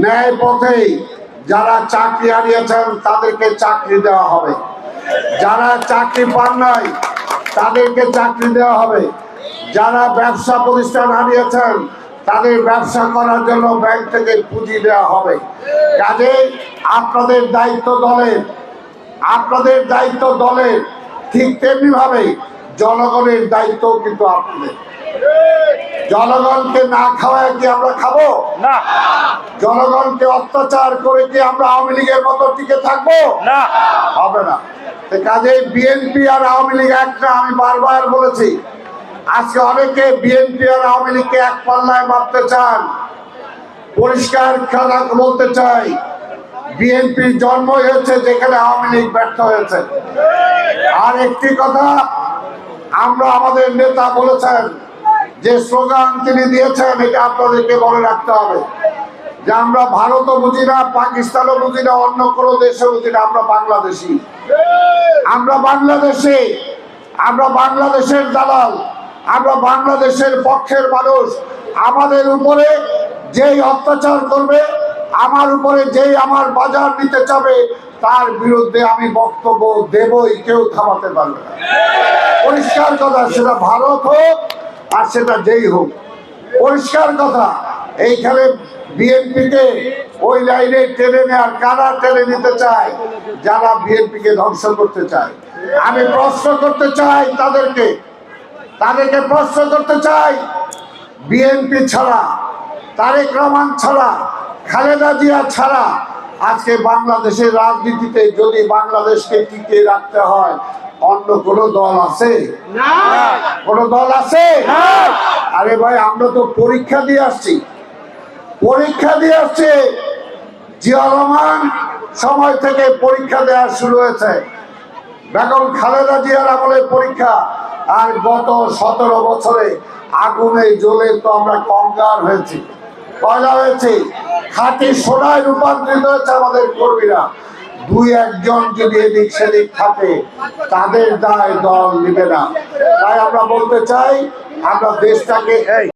ন্যায় পথে যারা চাকরি হারিয়েছেন তাদেরকে চাকরি দেওয়া হবে। যারা চাকরি পান নাই, তাদেরকে চাকরি দেওয়া হবে। যারা ব্যবসা প্রতিষ্ঠান হারিয়েছেন, তাদের ব্যবসা করার জন্য ব্যাংক থেকে পুঁজি দেওয়া হবে। কাজে আপনাদের দায়িত্ব দলের, আপনাদের দায়িত্ব দলের ঠিক তেমনি ভাবে জনগণের দায়িত্ব কিন্তু আপনাদের। জনগণকে না খাওয়ায় কি আমরা খাব? না। জনগণকে অত্যাচার করে কি আমরা আওয়ামী লীগের মতো টিকে থাকব? না। হবে না। কাজে বিএনপি আর আওয়ামী লীগ একটা আমি বারবার বলেছি। আজকে অনেকে বিএনপি আর আওয়ামী লীগকে এক পাল্লায় মারতে চান। পরিষ্কার কথা বলতে চাই বিএনপি জন্ম হয়েছে যেখানে আওয়ামী লীগ ব্যর্থ হয়েছে। আর একটি কথা আমরা আমাদের নেতা বলেছেন যে স্লোগান তিনি দিয়েছেন, এটা আপনাদেরকে মনে রাখতে হবে যে আমরা ভারতও বুঝি না, পাকিস্তানও বুঝি না, অন্য কোনো দেশও বুঝি না, আমরা বাংলাদেশি। আমরা বাংলাদেশে, আমরা বাংলাদেশের দালাল, আমরা বাংলাদেশের পক্ষের মানুষ। আমাদের উপরে যেই অত্যাচার করবে, আমার উপরে যেই আমার বাজার নিতে চাবে, তার বিরুদ্ধে আমি বক্তব্য দেবই, কেউ থামাতে পারবে না। পরিষ্কার কথা, সেটা ভারত হোক আর সেটা যেই হোক। পরিষ্কার কথা এইখানে বিএনপিকে ওই লাইনে টেনে নেওয়ার কারা টেনে নিতে চায়? যারা বিএনপিকে ধ্বংস করতে চায়। আমি প্রশ্ন করতে চাই তাদেরকে। তাদেরকে প্রশ্ন করতে চাই বিএনপি ছাড়া তারেক রহমান ছাড়া খালেদা জিয়া ছাড়া আজকে বাংলাদেশের রাজনীতিতে যদি বাংলাদেশকে টিকে রাখতে হয় অন্য কোনো দল আছে? কোনো দল আছে? আরে ভাই, আমরা তো পরীক্ষা দিয়ে আসছি। পরীক্ষা দিয়ে আসছে, জিয়া রহমান সময় থেকে পরীক্ষা দেওয়া শুরু হয়েছে। বেগম খালেদা জিয়ার আমলে পরীক্ষা, আর গত সতেরো বছরে আগুনে জ্বলে তো আমরা কঙ্গার হয়েছি। পয়লা হয়েছে, খাঁটি সোনায় রূপান্তরিত হয়েছে আমাদের কর্মীরা। দুই একজন যদি এদিক সেদিক থাকে, তাদের দায় দল নিবে না। তাই আমরা বলতে চাই, আমরা দেশটাকে এই